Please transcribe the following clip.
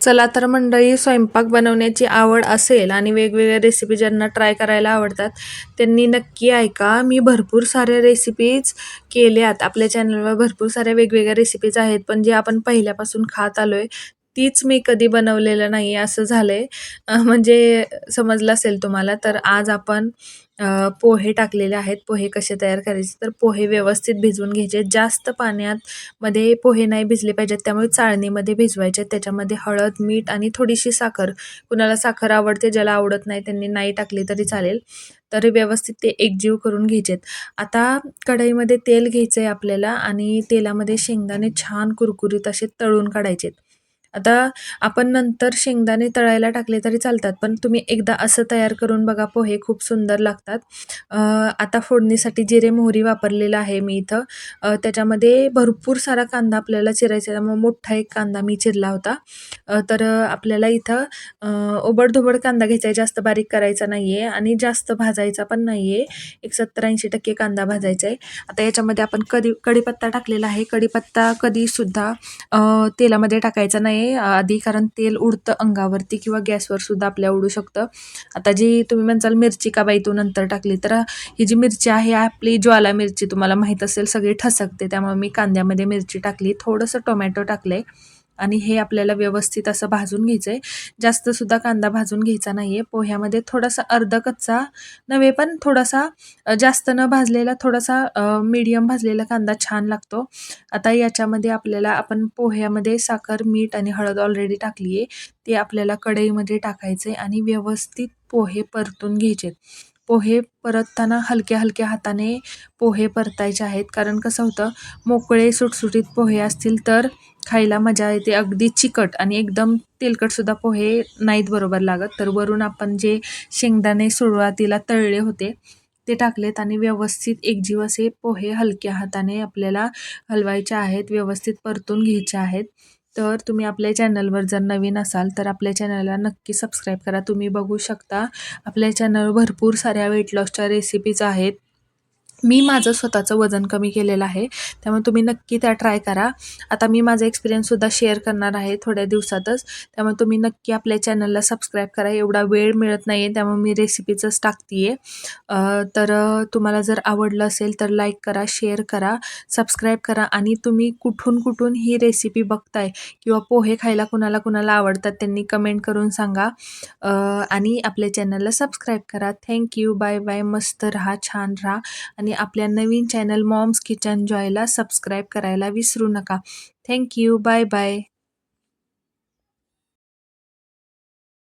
चला तर मंडळी स्वयंपाक बनवण्याची आवड असेल आणि वेगवेगळ्या रेसिपी ज्यांना ट्राय करायला आवडतात त्यांनी नक्की ऐका. मी भरपूर साऱ्या रेसिपीज केल्यात. आपल्या चॅनलवर भरपूर साऱ्या वेगवेगळ्या रेसिपीज आहेत पण जे आपण पहिल्यापासून खात आलोय तीच मी कधी बनवलेलं नाही असं झालं आहे म्हणजे समजलं असेल तुम्हाला तर आज आपण पोहे टाकलेले आहेत. पोहे कसे तयार करायचे? तर पोहे व्यवस्थित भिजवून घ्यायचे. जास्त पाण्यात मध्ये पोहे नाही भिजले पाहिजेत. त्यामुळे चाळणीमध्ये भिजवायचे. त्याच्यामध्ये हळद मीठ आणि थोडीशी साखर. कुणाला साखर आवडते ज्याला आवडत नाही त्यांनी नाही टाकली तरी चालेल. तर व्यवस्थित ते एकजीव करून घ्यायचेत. आता कढईमध्ये तेल घ्यायचं आहे आपल्याला आणि तेलामध्ये शेंगदाणे छान कुरकुरीत असे तळून काढायचेत. आता आपण नंतर शेंगदाणे तळायला टाकले तरी चालतात पण तुम्ही एकदा असं तयार करून बघा पोहे खूप सुंदर लागतात. आता फोडणीसाठी जिरे मोहरी वापरलेलं आहे मी इथं. त्याच्यामध्ये भरपूर सारा कांदा आपल्याला चिरायचा आहे. त्यामुळे मोठा एक कांदा मी चिरला होता. तर आपल्याला इथं ओबडधोबड कांदा घ्यायचा आहे जास्त बारीक करायचा नाही आहे आणि जास्त भाजायचा पण नाही आहे एक सत्तर ऐंशी टक्के कांदा भाजायचा आहे. आता याच्यामध्ये आपण कधी कढीपत्ता टाकलेला आहे. कढीपत्ता कधीसुद्धा तेलामध्ये टाकायचा नाही. अ, आधी कारण तेल उडतं अंगावरती किंवा गॅसवर सुद्धा आपल्या उडू शकतं. आता जी तुम्ही म्हणसाल मिरची का बाई तू नंतर टाकली तर ही जी मिरची आहे आपली ज्वाला मिरची तुम्हाला माहीत असेल सगळी ठसकते. त्यामुळे मी कांद्यामध्ये मिरची टाकली. थोडंसं टोमॅटो टाकले आणि हे आपल्याला व्यवस्थित असं भाजून घ्यायचं आहे जास्तसुद्धा कांदा भाजून घ्यायचा नाही आहे पोह्यामध्ये थोडासा अर्ध कच्चा नव्हे पण थोडासा जास्त न भाजलेला थोडासा मीडियम भाजलेला कांदा छान लागतो. आता याच्यामध्ये आपल्याला आपण पोह्यामध्ये साखर मीठ आणि हळद ऑलरेडी टाकली आहे ते आपल्याला कढईमध्ये टाकायचे आणि व्यवस्थित पोहे परतून घ्यायचे पोहे परतताना हलक्या हलक्या हाताने पोहे परतायचे आहेत. कारण कसं होतं मोकळे सुटसुटीत पोहे असतील तर खायला मजा येते अगदी चिकट आणि एकदम तेलकटसुद्धा पोहे नाहीत बरोबर लागत. तर वरून आपण जे शेंगदाणे सुरुवातीला तळले होते ते टाकलेत आणि व्यवस्थित एकजीव असे पोहे हलक्या हाताने आपल्याला हलवायचे आहेत व्यवस्थित परतून घ्यायचे आहेत. तर तुम्ही आपल्या चॅनलवर जर नवीन असाल तर आपल्या चॅनलला नक्की सबस्क्राईब करा. तुम्ही बघू शकता आपल्या चॅनलवर भरपूर साऱ्या वेट लॉसच्या रेसिपीज आहेत. मी माझं स्वतःचं वजन कमी केलेलं आहे त्यामुळे तुम्ही नक्की त्या ट्राय करा. आता मी माझा एक्सपिरियन्ससुद्धा शेअर करणार आहे थोड्या दिवसातच त्यामुळे तुम्ही नक्की आपल्या चॅनलला सबस्क्राईब करा. एवढा वेळ मिळत नाही आहे त्यामुळे मी रेसिपीचंच टाकते आहे तर तुम्हाला जर आवडलं असेल तर लाईक करा शेअर करा सबस्क्राईब करा आणि तुम्ही कुठून कुठून ही रेसिपी बघताय किंवा पोहे खायला कुणाला कुणाला आवडतात त्यांनी कमेंट करून सांगा. आणि आपल्या चॅनलला सबस्क्राईब करा. थँक्यू बाय बाय मस्त राहा छान राहा. आणि आपल्या नवीन चॅनल मॉम्स किचन जॉयला सबस्क्राईब करायला विसरू नका. Thank you bye bye